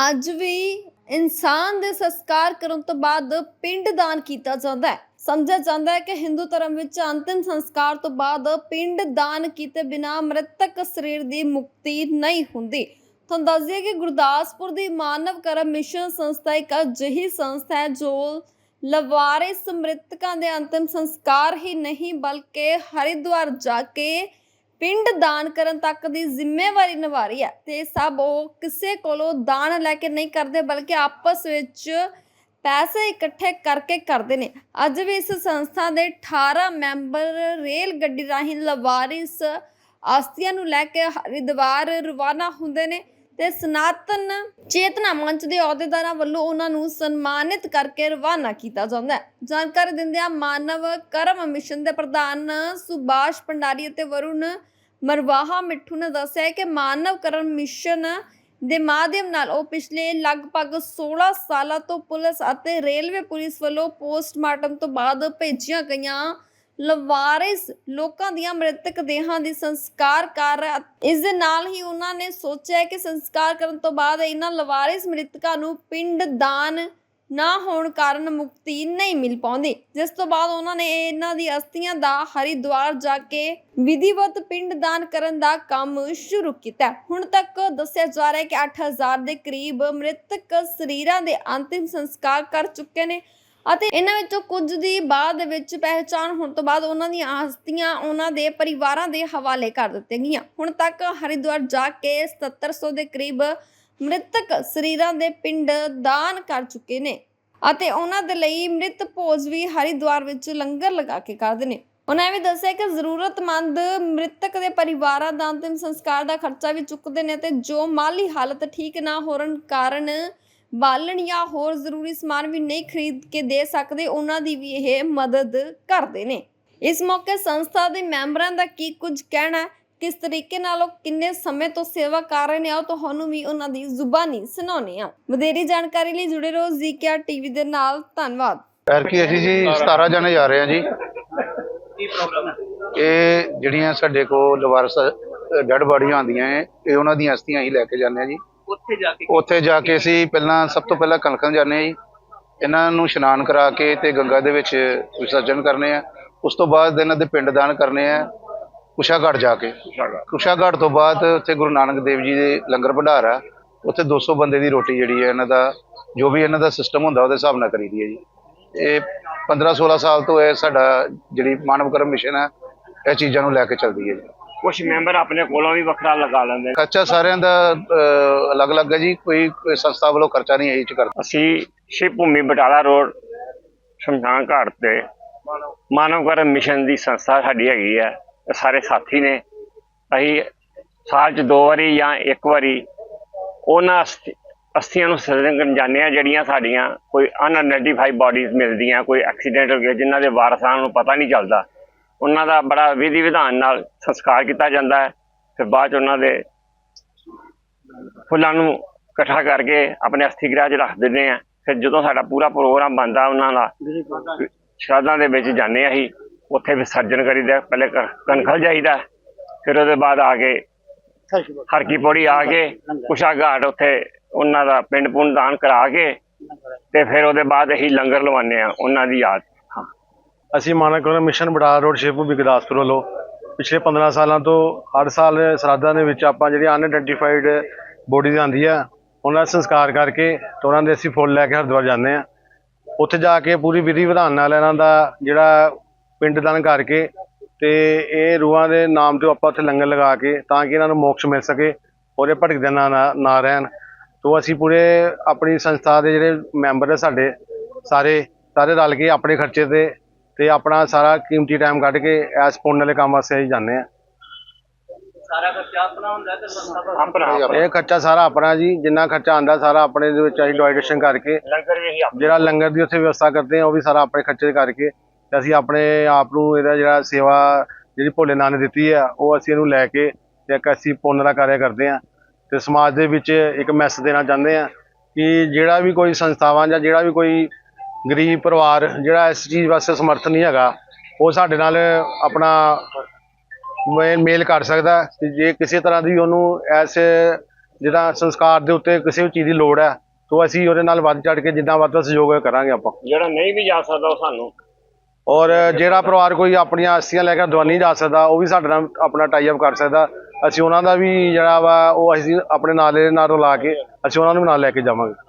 ਅੱਜ ਵੀ ਇਨਸਾਨ ਦੇ ਸੰਸਕਾਰ ਕਰਨ ਤੋਂ ਬਾਅਦ ਪਿੰਡ ਦਾਨ ਕੀਤਾ ਜਾਂਦਾ ਹੈ। ਸਮਝਿਆ ਜਾਂਦਾ ਹੈ ਕਿ ਹਿੰਦੂ ਧਰਮ ਵਿੱਚ ਅੰਤਿਮ ਸੰਸਕਾਰ ਤੋਂ ਬਾਅਦ ਪਿੰਡ ਦਾਨ ਕੀਤੇ ਬਿਨਾ ਮ੍ਰਿਤਕ ਸਰੀਰ ਦੀ ਮੁਕਤੀ ਨਹੀਂ ਹੁੰਦੀ। ਤੁਹਾਨੂੰ ਦੱਸ ਦਈਏ ਕਿ ਗੁਰਦਾਸਪੁਰ ਦੀ ਮਾਨਵ ਕਰਮ ਮਿਸ਼ਨ ਸੰਸਥਾ ਇੱਕ ਅਜਿਹੀ ਸੰਸਥਾ ਹੈ ਜੋ ਲਵਾਰੇ ਸਮ੍ਰਿਤਕਾਂ ਦੇ ਅੰਤਿਮ ਸੰਸਕਾਰ ਹੀ ਨਹੀਂ, ਬਲਕਿ ਹਰਿਦੁਆਰ ਜਾ ਕੇ ਪਿੰਡ ਦਾਨ ਕਰਨ ਤੱਕ ਦੀ ਜ਼ਿੰਮੇਵਾਰੀ ਨਿਭਾ ਰਹੀ ਹੈ ਤੇ ਸਭ ਉਹ ਕਿਸੇ ਕੋਲੋਂ ਦਾਨ ਲੈ ਕੇ ਨਹੀਂ ਕਰਦੇ, ਬਲਕਿ ਆਪਸ ਵਿੱਚ ਪੈਸੇ ਇਕੱਠੇ ਕਰਕੇ ਕਰਦੇ ਨੇ। ਅੱਜ ਵੀ ਇਸ ਸੰਸਥਾ ਦੇ 18 ਮੈਂਬਰ ਰੇਲ ਗੱਡੀ ਰਾਹੀਂ ਲਵਾਰਿਸ ਆਸਤੀਆਂ ਨੂੰ ਲੈ ਕੇ ਹਰਿਦੁਆਰ ਰਵਾਨਾ ਹੁੰਦੇ ਨੇ ਤੇ ਸਨਾਤਨ ਚੇਤਨਾ ਮੰਚ ਦੇ ਅਹੁਦੇਦਾਰਾਂ ਵੱਲੋਂ ਉਹਨਾਂ ਨੂੰ ਸਨਮਾਨਿਤ ਕਰਕੇ ਰਵਾਨਾ ਕੀਤਾ ਜਾਂਦਾ ਹੈ। ਜਾਣਕਾਰੀ ਦਿੰਦਿਆਂ ਮਾਨਵ ਕਰਮ ਮਿਸ਼ਨ ਦੇ ਪ੍ਰਧਾਨ ਸੁਭਾਸ਼ ਭੰਡਾਰੀ ਅਤੇ ਵਰੁਣ ਮਰਵਾਹਾ ਮਿੱਠੂ ਨੇ ਦੱਸਿਆ ਕਿ ਮਾਨਵ ਕਰਨ ਮਿਸ਼ਨ ਦੇ ਮਾਧਿਅਮ ਨਾਲ ਉਹ ਪਿਛਲੇ ਲਗਭਗ 16 ਸਾਲਾਂ ਤੋਂ ਪੁਲਿਸ ਅਤੇ ਰੇਲਵੇ ਪੁਲਿਸ ਵੱਲੋਂ ਪੋਸਟਮਾਰਟਮ ਤੋਂ ਬਾਅਦ ਭੇਜੀਆਂ ਗਈਆਂ ਲਵਾਰਿਸ ਲੋਕਾਂ ਦੀਆਂ ਮ੍ਰਿਤਕ ਦੇਹਾਂ ਦੀ ਸੰਸਕਾਰ ਕਰ ਇਸ ਦੇ ਨਾਲ ਹੀ ਉਹਨਾਂ ਨੇ ਸੋਚਿਆ ਕਿ ਸੰਸਕਾਰ ਕਰਨ ਤੋਂ ਬਾਅਦ ਇਹਨਾਂ ਲਵਾਰਿਸ ਮ੍ਰਿਤਕਾਂ ਨੂੰ ਪਿੰਡ ਦਾਨ ਨਾ ਹੋਣ ਕਾਰਨ ਮੁਕਤੀ ਨਹੀਂ ਮਿਲ ਪਾਉਂਦੀ। ਜਿਸ ਤੋਂ ਬਾਅਦ ਉਹਨਾਂ ਨੇ ਇਹਨਾਂ ਦੀ ਅਸਥੀਆਂ ਦਾ ਹਰਿਦੁਆਰ ਜਾ ਕੇ ਵਿਧੀਵਤ ਪਿੰਡ ਕਰਨ ਦਾ ਕੰਮ ਸ਼ੁਰੂ ਕੀਤਾ। ਹੁਣ ਤੱਕ ਦੱਸਿਆ ਜਾ ਰਿਹਾ ਹੈ ਕਿ 8000 ਦੇ ਕਰੀਬ ਮ੍ਰਿਤਕ ਸਰੀਰਾਂ ਦੇ ਅੰਤਿਮ ਸੰਸਕਾਰ ਕਰ ਚੁੱਕੇ ਨੇ ਅਤੇ ਇਹਨਾਂ ਵਿੱਚੋਂ ਕੁਝ ਦੀ ਬਾਅਦ ਵਿੱਚ ਪਹਿਚਾਣ ਹੋਣ ਤੋਂ ਬਾਅਦ ਉਹਨਾਂ ਦੀਆਂ ਆਸਤੀਆਂ ਉਹਨਾਂ ਦੇ ਪਰਿਵਾਰਾਂ ਦੇ ਹਵਾਲੇ ਕਰ ਦਿੱਤੀਆਂ ਗਈਆਂ। ਹੁਣ ਤੱਕ ਹਰਿਦੁਆਰ ਜਾ ਕੇ 7700 ਦੇ ਕਰੀਬ ਮ੍ਰਿਤਕ ਸਰੀਰਾਂ ਦੇ ਪਿੰਡ ਦਾਨ ਕਰ ਚੁੱਕੇ ਨੇ ਅਤੇ ਉਹਨਾਂ ਦੇ ਲਈ ਮ੍ਰਿਤ ਭੋਜ ਵੀ ਹਰਿਦੁਆਰ ਵਿੱਚ ਲੰਗਰ ਲਗਾ ਕੇ ਕਰਦੇ ਨੇ। ਉਹਨਾਂ ਵੀ ਦੱਸਿਆ ਕਿ ਜ਼ਰੂਰਤਮੰਦ ਮ੍ਰਿਤਕ ਦੇ ਪਰਿਵਾਰਾਂ ਦਾ ਅੰਤਿਮ ਸੰਸਕਾਰ ਦਾ ਖਰਚਾ ਵੀ ਚੁੱਕਦੇ ਨੇ ਤੇ ਜੋ ਮਾਲੀ ਹਾਲਤ ਠੀਕ ਨਾ ਹੋਣ ਕਾਰਨ ਬਾਲਣ ਜਾਂ ਹੋਰ ਜ਼ਰੂਰੀ ਸਮਾਨ ਵੀ ਨਹੀਂ ਖਰੀਦ ਕੇ ਦੇ ਸਕਦੇ, ਉਹਨਾਂ ਦੀ ਵੀ ਇਹ ਮਦਦ ਕਰਦੇ ਨੇ। ਇਸ ਮੌਕੇ ਸੰਸਥਾ ਦੇ ਮੈਂਬਰਾਂ ਦਾ ਕੀ ਕੁਝ ਕਹਿਣਾ ਕਿਸ ਤਰੀਕੇ ਨਾਲ ਉਹ ਕਿੰਨੇ ਸਮੇਂ ਤੋਂ ਸੇਵਾ ਕਰ ਰਹੇ ਨੇ ਆਓ ਤੁਹਾਨੂੰ ਵੀ ਉਹਨਾਂ ਦੀ ਜ਼ੁਬਾਨੀ ਸੁਣਾਉਣੇ ਆ ਵਧੇਰੀ ਜਾਣਕਾਰੀ ਲਈ ਜੁੜੇ ਰਹੋ ਜ਼ੀਕਿਆ ਟੀਵੀ ਦੇ ਨਾਲ। ਧੰਨਵਾਦ। ਐਰਕੀ ਅਸੀਂ ਜੀ 17 ਜਣੇ ਜਾ ਰਹੇ ਹਾਂ ਜੀ। ਕੀ ਪ੍ਰੋਬਲਮ ਹੈ? ਇਹ ਜਿਹੜੀਆਂ ਸਾਡੇ ਕੋਲ ਲਵਾਰਸ ਡੈਡ ਬਾਡੀਆਂ ਆਉਂਦੀਆਂ ਇਹ ਉਹਨਾਂ ਦੀਆਂ ਅਸਥੀਆਂ ਹੀ ਲੈ ਕੇ ਜਾਂਦੇ ਆ ਜੀ। ਉੱਥੇ ਜਾ ਕੇ ਉੱਥੇ ਜਾ ਕੇ ਅਸੀਂ ਪਹਿਲਾਂ ਸਭ ਤੋਂ ਪਹਿਲਾਂ ਕਣਕਾਂ ਜਾਂਦੇ ਆ ਜੀ। ਇਹਨਾਂ ਨੂੰ ਇਸ਼ਨਾਨ ਕਰਾ ਕੇ ਤੇ ਗੰਗਾ ਦੇ ਵਿੱਚ ਵਿਸਰਜਨ ਕਰਨੇ ਆ। ਉਸ ਤੋਂ ਬਾਅਦ ਇਹਨਾਂ ਦੇ ਪਿੰਡ ਦਾਨ ਕਰਨੇ ਆ। ਕੁਸ਼ਾਗੜ੍ਹ ਜਾ ਕੇ। ਕੁਸ਼ਾਗੜ੍ਹ ਤੋਂ ਬਾਅਦ ਉੱਥੇ ਗੁਰੂ ਨਾਨਕ ਦੇਵ ਜੀ ਦੇ ਲੰਗਰ ਭੰਡਾਰ ਆ। ਉੱਥੇ 200 ਬੰਦੇ ਦੀ ਰੋਟੀ ਜਿਹੜੀ ਹੈ ਇਹਨਾਂ ਦਾ ਜੋ ਵੀ ਇਹਨਾਂ ਦਾ ਸਿਸਟਮ ਹੁੰਦਾ ਉਹਦੇ ਹਿਸਾਬ ਨਾਲ ਕਰੀਦੀ ਹੈ ਜੀ। ਇਹ 15 16 ਸਾਲ ਤੋਂ ਇਹ ਸਾਡਾ ਜਿਹੜੀ ਮਾਨਵ ਕਰਮ ਮਿਸ਼ਨ ਹੈ ਇਹ ਚੀਜ਼ਾਂ ਨੂੰ ਲੈ ਕੇ ਚੱਲਦੀ ਹੈ ਜੀ। ਕੁਝ ਮੈਂਬਰ ਆਪਣੇ ਕੋਲੋਂ ਵੀ ਵੱਖਰਾ ਲਗਾ ਲੈਂਦੇ। ਖਰਚਾ ਸਾਰਿਆਂ ਦਾ ਅਲੱਗ-ਅਲੱਗ ਹੈ ਜੀ। ਕੋਈ ਸੰਸਥਾ ਵੱਲੋਂ ਖਰਚਾ ਨਹੀਂ ਇਹ ਚ ਕਰਦਾ। ਅਸੀਂ ਸ਼ਿਵ ਭੂਮੀ ਬਟਾਲਾ ਰੋਡ ਸ਼ਮਸ਼ਾਨ ਘਾਟ ਤੇ ਮਾਨਵ ਕਰਮ ਮਿਸ਼ਨ ਦੀ ਸੰਸਥਾ ਸਾਡੀ ਹੈਗੀ ਹੈ ਸਾਰੇ ਸਾਥੀ ਨੇ। ਅਸੀਂ ਸਾਲ ਚ ਦੋ ਵਾਰੀ ਜਾਂ ਇੱਕ ਵਾਰੀ ਉਹਨਾਂ ਅਸਥੀ- ਅਸਥੀਆਂ ਨੂੰ ਸਰਜਨ ਕਰਨ ਜਾਂਦੇ ਆ ਜਿਹੜੀਆਂ ਸਾਡੀਆਂ ਕੋਈ ਅਨਆਇਡੈਂਟੀਫਾਈਡ ਬਾਡੀਜ਼ ਮਿਲਦੀਆਂ ਕੋਈ ਐਕਸੀਡੈਂਟ ਹੋ ਗਿਆ ਜਿਨ੍ਹਾਂ ਦੇ ਵਾਰਸਾਂ ਨੂੰ ਪਤਾ ਨਹੀਂ ਚੱਲਦਾ। ਉਹਨਾਂ ਦਾ ਬੜਾ ਵਿਧੀ ਵਿਧਾਨ ਨਾਲ ਸੰਸਕਾਰ ਕੀਤਾ ਜਾਂਦਾ ਹੈ। ਫਿਰ ਬਾਅਦ ਚ ਉਹਨਾਂ ਦੇ ਫੁੱਲਾਂ ਨੂੰ ਇਕੱਠਾ ਕਰਕੇ ਆਪਣੇ ਅਸਥੀ ਗ੍ਰਹਿ 'ਚ ਰੱਖ ਦਿੰਦੇ ਆ ਫਿਰ ਜਦੋਂ ਸਾਡਾ ਪੂਰਾ ਪ੍ਰੋਗਰਾਮ ਬਣਦਾ ਉਹਨਾਂ ਦਾ ਸ਼ਰਾਧਾਂ ਦੇ ਵਿੱਚ ਜਾਂਦੇ ਆ ਅਸੀਂ। ਉੱਥੇ ਵਿਸਰਜਨ ਕਰੀਦਾ, ਪਹਿਲੇ ਕ- ਕਣਖਲ ਜਾਈਦਾ, ਫਿਰ ਉਹਦੇ ਬਾਅਦ ਆ ਕੇ ਹਰਕੀ ਪੌੜੀ ਆ ਕੇ ਕੁਸ਼ਾ ਘਾਟ ਉੱਥੇ ਉਹਨਾਂ ਦਾ ਪਿੰਡ ਪੁੰਡ ਦਾਨ ਕਰਾ ਕੇ ਤੇ ਫਿਰ ਉਹਦੇ ਬਾਅਦ ਅਸੀਂ ਲੰਗਰ ਲਵਾਉਂਦੇ ਆ ਉਹਨਾਂ ਦੀ ਯਾਦ। ਹਾਂ। ਅਸੀਂ ਮਾਨਵ ਕਰਮ ਮਿਸ਼ਨ ਬਟਾਲਾ ਰੋਡ ਸ਼ਿਵਪੁਰ ਗੁਰਦਾਸਪੁਰ ਵੱਲੋਂ ਪਿਛਲੇ 15 ਸਾਲਾਂ ਤੋਂ ਹਰ ਸਾਲ ਸਰਾਧਾਂ ਦੇ ਵਿੱਚ ਆਪਾਂ ਜਿਹੜੀ ਅਨਆਇਡੈਂਟੀਫਾਈਡ ਬੋਡੀਜ਼ ਆਉਂਦੀ ਆ, ਉਹਨਾਂ ਦਾ ਸੰਸਕਾਰ ਕਰਕੇ ਤੇ ਉਹਨਾਂ ਦੇ ਅਸੀਂ ਫੁੱਲ ਲੈ ਕੇ ਹਰਿਦੁਆਰ ਜਾਂਦੇ ਆ ਉੱਥੇ ਜਾ ਕੇ ਪੂਰੀ ਵਿਧੀ ਵਿਧਾਨ ਨਾਲ ਇਹਨਾਂ ਦਾ ਜਿਹੜਾ ਪਿੰਡ ਦਾਨ ਕਰਕੇ ਤੇ ਇਹ ਰੂਹਾਂ ਦੇ ਨਾਮ ਤੋਂ ਆਪਾਂ ਉੱਥੇ ਲੰਗਰ ਲਗਾ ਕੇ ਤਾਂ ਕਿ ਇਹਨਾਂ ਨੂੰ ਮੋਕਸ਼ ਮਿਲ ਸਕੇ ਉਹਦੇ ਭਟਕਦੇ ਨਾ ਨਾ- ਨਾ ਰਹਿਣ। ਤੋਂ ਅਸੀਂ ਪੂਰੇ ਆਪਣੀ ਸੰਸਥਾ ਦੇ ਜਿਹੜੇ ਮੈਂਬਰ ਆ ਸਾਡੇ ਸਾਰੇ ਸਾਰੇ ਰਲ ਕੇ ਆਪਣੇ ਖਰਚੇ ਤੇ ਤੇ ਆਪਣਾ ਸਾਰਾ ਕੀਮਤੀ ਟਾਈਮ ਕੱਢ ਕੇ ਐਸ ਪੁੰਨ ਵਾਲੇ ਕੰਮ ਵਾਸਤੇ ਅਸੀਂ ਜਾਂਦੇ ਆ। ਸਾਰਾ ਖਰਚਾ ਆਪਣਾ ਹੁੰਦਾ ਹੈ ਤੇ ਸੰਸਥਾ ਦਾ? ਆਪਣਾ ਇਹ ਖਰਚਾ ਸਾਰਾ ਆਪਣਾ ਜੀ ਜਿੰਨਾ ਖਰਚਾ ਆਂਦਾ ਸਾਰਾ ਆਪਣੇ ਦੇ ਵਿੱਚ ਅਸੀਂ ਡੋਨੇਸ਼ਨ ਕਰਕੇ ਲੰਗਰ ਵੀ ਜਿਹੜਾ ਲੰਗਰ ਦੀ ਉੱਥੇ ਵਿਵਸਥਾ ਕਰਦੇ ਆ ਉਹ ਵੀ ਸਾਰਾ ਆਪਣੇ ਖਰਚੇ ਕਰਕੇ ਤੇ ਅਸੀਂ ਆਪਣੇ ਆਪ ਨੂੰ ਇਹਦਾ ਜਿਹੜਾ ਸੇਵਾ ਜਿਹੜੀ ਭੋਲੇ ਨਾਥ ਨੇ ਦਿੱਤੀ ਆ, ਉਹ ਅਸੀਂ ਇਹਨੂੰ ਲੈ ਕੇ ਤੇ ਇੱਕ ਅਸੀਂ ਪੁੰਨ ਦਾ ਕਾਰਜ ਕਰਦੇ ਆ। ਤੇ ਸਮਾਜ ਦੇ ਵਿੱਚ ਇੱਕ ਮੈਸੇਜ ਦੇਣਾ ਚਾਹੁੰਦੇ ਆ ਕਿ ਜਿਹੜਾ ਵੀ ਕੋਈ ਸੰਸਥਾਵਾਂ ਜਾਂ ਜਿਹੜਾ ਵੀ ਕੋਈ ਗਰੀਬ ਪਰਿਵਾਰ ਜਿਹੜਾ ਇਸ ਚੀਜ਼ ਵਾਸਤੇ ਸਮਰਥ ਨਹੀਂ ਹੈਗਾ, ਉਹ ਸਾਡੇ ਨਾਲ ਆਪਣਾ ਮੇਲ ਮੇਲ ਕਰ ਸਕਦਾ ਹੈ। ਤੇ ਜੇ ਕਿਸੇ ਤਰ੍ਹਾਂ ਦੀ ਉਹਨੂੰ ਐਸੇ ਜਿਹੜਾ ਸੰਸਕਾਰ ਦੇ ਉੱਤੇ ਕਿਸੇ ਵੀ ਚੀਜ਼ ਦੀ ਲੋੜ ਹੈ, ਤਾਂ ਅਸੀਂ ਉਹਦੇ ਨਾਲ ਵੱਧ ਚੜ ਕੇ ਜਿੱਦਾਂ ਵੱਧ ਸਹਿਯੋਗ ਕਰਾਂਗੇ ਆਪਾਂ। ਜਿਹੜਾ ਨਹੀਂ ਵੀ ਜਾ ਸਕਦਾ ਉਹ ਸਾਨੂੰ। ਔਰ ਜਿਹੜਾ ਪਰਿਵਾਰ ਕੋਈ ਆਪਣੀਆਂ ਅਸਥੀਆਂ ਲੈ ਕੇ ਦਵਾਨੀ ਜਾ ਸਕਦਾ, ਉਹ ਵੀ ਸਾਡੇ ਨਾਲ ਆਪਣਾ ਟਾਈ ਅਪ ਕਰ ਸਕਦਾ। ਅਸੀਂ ਉਹਨਾਂ ਦਾ ਵੀ ਜਿਹੜਾ ਵਾ, ਉਹ ਅਸੀਂ ਆਪਣੇ ਨਾਲੇ ਨਾਲ ਰਲਾ ਕੇ, ਅਸੀਂ ਉਹਨਾਂ ਨੂੰ ਨਾਲ ਲੈ ਕੇ ਜਾਵਾਂਗੇ।